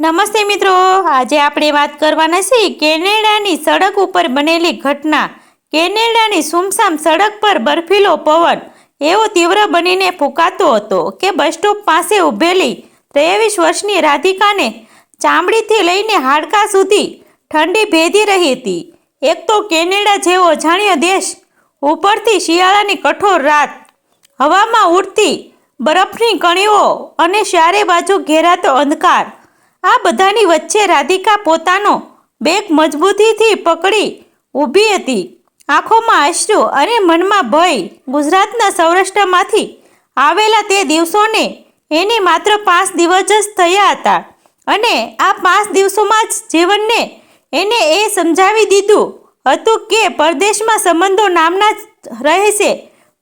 નમસ્તે મિત્રો. આજે આપણે વાત કરવાના છીએ કેનેડાની સડક ઉપર બનેલી ઘટના. કેનેડાની સુમસામ સડક પર બર્ફીલો પવન એવો તીવ્ર બનીને ફૂંકાતો હતો કે બસ સ્ટોપ પાસે ઊભેલી ત્રેવીસ વર્ષની રાધિકાને ચામડીથી લઈને હાડકાં સુધી ઠંડી ભેદી રહી હતી. એક તો કેનેડા જેવો અજાણ્યો દેશ ઉપરથી શિયાળાની કઠોર રાત. હવામાં ઉડતી બરફની કણીઓ અને ચારે બાજુ ઘેરાતો અંધકાર. આ બધાની વચ્ચે રાધિકા પોતાનો બેગ મજબૂતીથી પકડી ઊભી હતી. આંખોમાં અશ્રુ અને મનમાં ભય ગુજરાતના સૌરાષ્ટ્રમાંથી આવેલા તે દિવસોને એને માત્ર પાંચ દિવસ જ થયા હતા અને આ પાંચ દિવસોમાં જ જીવનને એને એ સમજાવી દીધું હતું કે પરદેશમાં સંબંધો નામના જ રહેશે.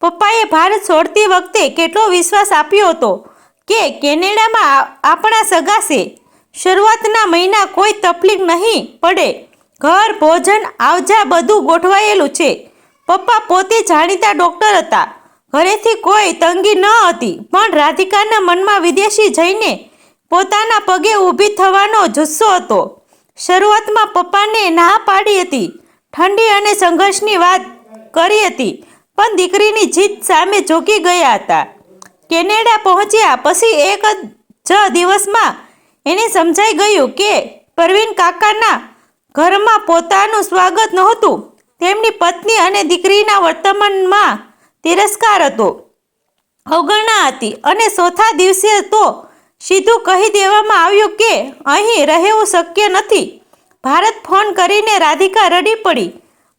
પપ્પાએ ભારત છોડતી વખતે કેટલો વિશ્વાસ આપ્યો હતો કે કેનેડામાં આપણા સગાશે શરૂઆતના મહિના કોઈ તકલીફ નહીં પડે. ઘર, ભોજન, આવજા બધું ગોઠવાયેલું છે. પપ્પા પોતે જાણીતા ડૉક્ટર હતા. ઘરેથી કોઈ તંગી ન હતી, પણ રાધિકાના મનમાં વિદેશી જઈને પોતાના પગે ઊભી થવાનો જુસ્સો હતો. શરૂઆતમાં પપ્પાને ના પાડી હતી. ઠંડી અને સંઘર્ષની વાત કરી હતી, પણ દીકરીની જીત સામે ઝોકી ગયા હતા. કેનેડા પહોંચ્યા પછી એક જ દિવસમાં એને સમજાઈ ગયું કે પરવીન કાકાના ઘરમાં પોતાનું સ્વાગત નહોતું. તેમની પત્ની અને દીકરીના વર્તમાનમાં તિરસ્કાર હતો. અવગણના હતી અને ચોથા દિવસે તો સીધું કહી દેવામાં આવ્યું કે અહીં રહેવું શક્ય નથી. ભારત ફોન કરીને રાધિકા રડી પડી.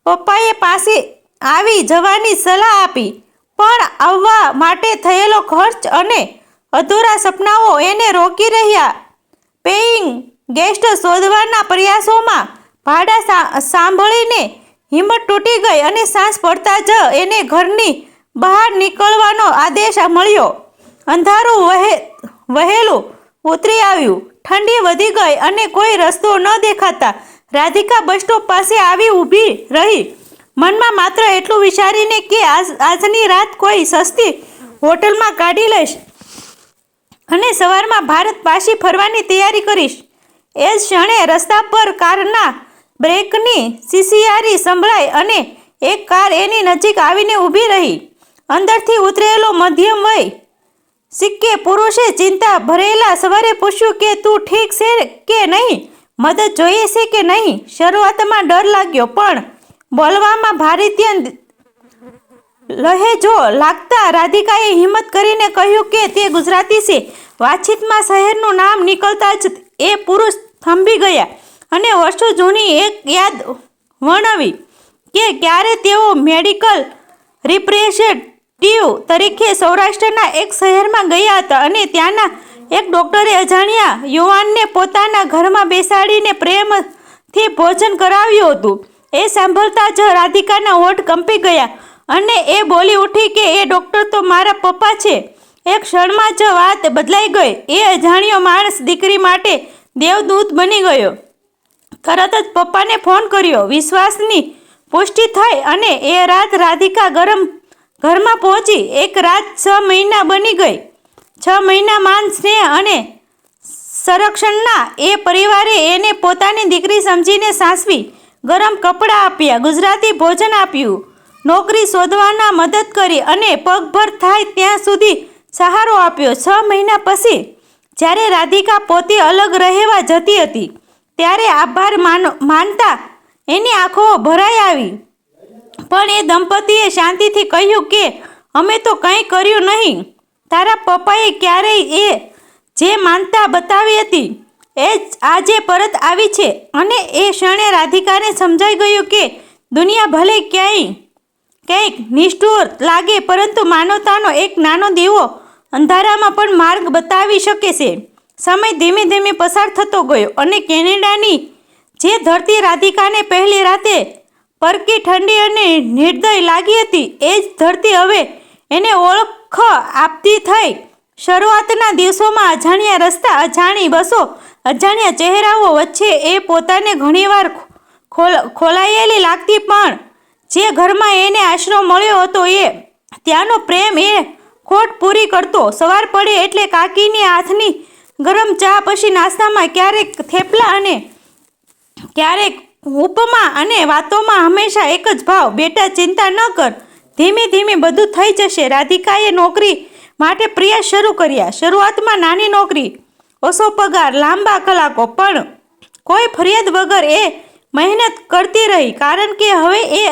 પપ્પાએ પાસે આવી જવાની સલાહ આપી, પણ આવવા માટે થયેલો ખર્ચ અને અધૂરા સપનાઓ એને રોકી રહ્યા. પેઇંગ ગેસ્ટ શોધવાના પ્રયાસોમાં ભાડા સાંભળીને હિંમત તૂટી ગઈ અને સાંજ પડતા જ એને ઘરની બહાર નીકળવાનો આદેશ મળ્યો. અંધારું વહે, વહેલું ઉતરી આવ્યું. ઠંડી વધી ગઈ અને કોઈ રસ્તો ન દેખાતા રાધિકા બસ સ્ટોપ પાસે આવી ઊભી રહી. મનમાં માત્ર એટલું વિચારીને કે આજ, આજની રાત કોઈ સસ્તી હોટલમાં કાઢી લઈશ. અને સવારમાં ભારત પાછી ફરવાની તૈયારી કરીશ. એ જ ક્ષણે રસ્તા પર કારના બ્રેકની સિસિયારી સંભળાઈ અને એક કાર એની નજીક આવીને ઊભી રહી. અંદરથી ઉતરેલો મધ્યમ વય સિક્કે પુરુષે ચિંતા ભરેલા સવારે પૂછ્યું કે, તું ઠીક છે કે નહીં? મદદ જોઈએ છે કે નહીં? શરૂઆતમાં ડર લાગ્યો, પણ બોલવામાં ભારિત્ય લહેજો લાગતા રાધિકાએ હિંમત કરીને કહ્યું કે તે ગુજરાતી છે. વાતચીતમાં શહેરનું નામ નીકળતા જ એ પુરુષ થંભી ગયા અને વર્ષો જૂની એક યાદ વર્ણવી કે ક્યારે તેઓ મેડિકલ રિપ્રેઝેન્ટેટિવ તરીકે સૌરાષ્ટ્રના એક શહેરમાં ગયા હતા અને ત્યાંના એક ડૉક્ટરે અજાણ્યા યુવાનને પોતાના ઘરમાં બેસાડીને પ્રેમથી ભોજન કરાવ્યું હતું. એ સાંભળતા જ રાધિકાના હોઠ કંપી ગયા અને એ બોલી ઉઠી કે, એ ડૉક્ટર તો મારા પપ્પા છે. એક ક્ષણમાં જ વાત બદલાઈ ગઈ. એ અજાણ્યો માણસ દીકરી માટે દેવદૂત બની ગયો. તરત જ પપ્પાને ફોન કર્યો. વિશ્વાસની પુષ્ટિ થઈ અને એ રાત રાધિકા ગરમ ઘરમાં પહોંચી. એક રાત છ મહિના બની ગઈ. છ મહિના માન, સ્નેહ અને સંરક્ષણના એ પરિવારે એને પોતાની દીકરી સમજીને સાસવી ગરમ કપડાં આપ્યા, ગુજરાતી ભોજન આપ્યું. નોકરી શોધવાના મદદ કરી અને પગભર થાય ત્યાં સુધી સહારો આપ્યો. છ મહિના પછી, જ્યારે રાધિકા પોતે અલગ રહેવા જતી હતી, ત્યારે આભાર માનો, માનતા એની આંખો ભરાઈ આવી. પણ એ દંપતીએ શાંતિથી કહ્યું કે, અમે તો કંઈ કર્યું નહીં. તારા પપ્પાએ ક્યારેય એ જે માનતા બતાવી હતી, એ આજે પરત આવી છે. અને એ ક્ષણે રાધિકાને સમજાઈ ગયું કે, દુનિયા ભલે ક્યાંય કંઈક નિષ્ઠુર લાગે, પરંતુ માનવતાનો એક નાનો દીવો અંધારામાં પણ માર્ગ બતાવી શકે છે. સમય ધીમે ધીમે પસાર થતો ગયો અને કેનેડાની જે ધરતી રાધિકાને પહેલી રાતે પરકી ઠંડી અને નિર્દય લાગી હતી, એ જ ધરતી હવે એને ઓળખ આપતી થઈ. શરૂઆતના દિવસોમાં અજાણ્યા રસ્તા, અજાણી બસો, અજાણ્યા ચહેરાઓ વચ્ચે એ પોતાને ઘણીવાર ખોલ ખોલાયેલી લાગતી પણ જે ઘરમાં એને આશરો મળ્યો હતો એ, ત્યાંનો પ્રેમ એ ખોટ પૂરી કરતો. સવાર પડે એટલે કાકીની હાથની ગરમ ચા પછી નાસ્તામાં ક્યારેક થેપલા અને ક્યારેક ઉપમા અને વાતોમાં હંમેશા એક જ ભાવ. બેટા, ચિંતા ન કર. ધીમે ધીમે બધું થઈ જશે. રાધિકાએ નોકરી માટે પ્રયાસ શરૂ કર્યા. શરૂઆતમાં નાની નોકરી ઓછો પગાર, લાંબા કલાકો, પણ કોઈ ફરિયાદ વગર એ મહેનત કરતી રહી. કારણ કે હવે એ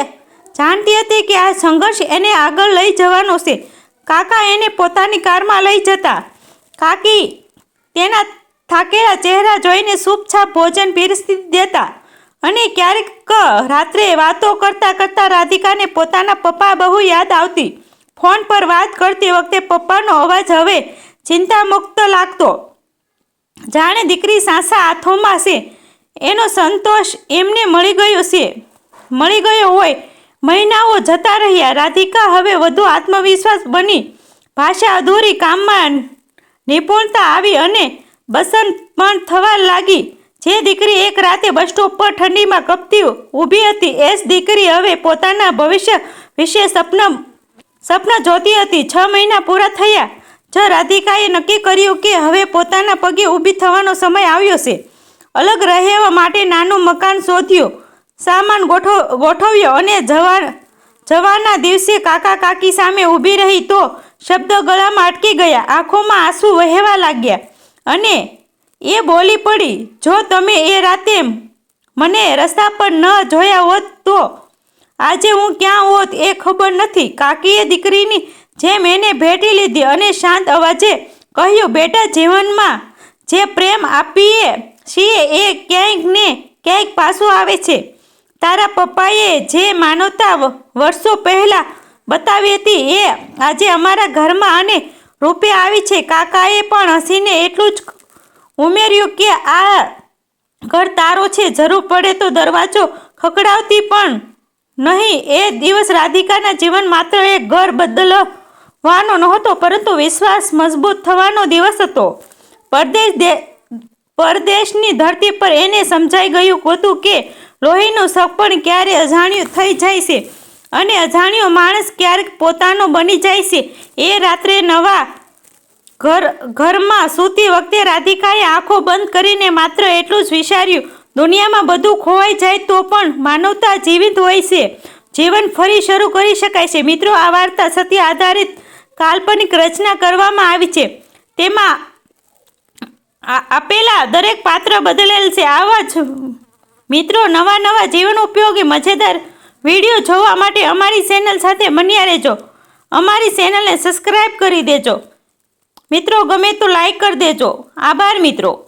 જાણતી હતી કે આ સંઘર્ષ એને આગળ લઈ જવાનો છે. કાકા એને પોતાની કારમાં લઈ જતા. કાકી તેના થાકેલા ચહેરા જોઈને સૂપછાપ ભોજન પીરસી દેતા અને ક્યારેક રાત્રે વાતો કરતા કરતા રાધિકાને પોતાના પપ્પા બહુ યાદ આવતી. ફોન પર વાત કરતી વખતે પપ્પાનો અવાજ હવે ચિંતામુક્ત લાગતો. જાણે દીકરી સાસા હાથોમાં છે. એનો સંતોષ એમને મળી ગયો છે. મળી ગયો હોય મહિનાઓ જતા રહ્યા. રાધિકા હવે વધુ આત્મવિશ્વાસ બની ભાષા અધૂરી કામમાં નિપુણતા આવી અને બસંત પણ થવા લાગી. જે દીકરી એક રાતે બસ સ્ટોપ પર ઠંડીમાં કપતી ઊભી હતી, એ જ દીકરી હવે પોતાના ભવિષ્ય વિશે સપન સપના જોતી હતી. છ મહિના પૂરા થયા. જ રાધિકાએ નક્કી કર્યું કે હવે પોતાના પગે ઊભી થવાનો સમય આવ્યો છે. અલગ રહેવા માટે નાનું મકાન શોધ્યું. સામાન ગોઠવ ગોઠવ્યો અને જવા જવાના દિવસે કાકા કાકી સામે ઊભી રહી તો શબ્દ ગળામાં અટકી ગયા. આંખોમાં આંસુ વહેવા લાગ્યા. અને એ બોલી પડી, જો તમે એ રાતે મને રસ્તા પર ન જોયા હોત તો આજે હું ક્યાં હોત એ ખબર નથી. કાકીએ દીકરીની જેમ એને ભેટી લીધી અને શાંત અવાજે કહ્યું, બેટા, જીવનમાં જે પ્રેમ આપીએ છીએ એ ક્યાંક ને ક્યાંક પાછું આવે છે. તારા પપ્પાએ જે માનવતા વર્ષો પહેલાં બતાવી હતી એ આજે અમારા ઘરમાં અને રૂપે આવી છે. કાકાએ પણ હસીને એટલું જ ઉમેર્યું કે આ ઘર તારો છે. જરૂર પડે તો દરવાજો ખકડાવતી પણ નહીં. એ દિવસ રાધિકાના જીવન માત્ર એક ઘર બદલવાનો નહોતો, પરંતુ વિશ્વાસ મજબૂત થવાનો દિવસ હતો. પરદેશ પરદેશની ધરતી પર એને સમજાઈ ગયું હતું કે લોહીનું સપણ ક્યારે અજાણ્યું થઈ જાય છે? અને અજાણ્યો માણસ ક્યારેક પોતાનો બની જાય છે? એ રાત્રે નવા ઘર, ઘરમાં સૂતી વખતે રાધિકાએ આંખો બંધ કરીને માત્ર એટલું જ વિચાર્યું, દુનિયામાં બધું ખોવાઈ જાય તો પણ માનવતા જીવિત હોય છે. જીવન ફરી શરૂ કરી શકાય છે. મિત્રો, આ વાર્તા સત્ય આધારિત કાલ્પનિક રચના કરવામાં આવી છે. તેમાં આપેલા દરેક પાત્ર બદલેલ છે. આવા જ મિત્રો, નવા નવા જીવન ઉપયોગી મજેદાર વીડિયો જોવા માટે અમારી ચેનલ સાથે બન્યા રહેજો. અમારી ચેનલને સબસ્ક્રાઈબ કરી દેજો. મિત્રો, ગમે તો લાઈક કરી દેજો. આભાર મિત્રો.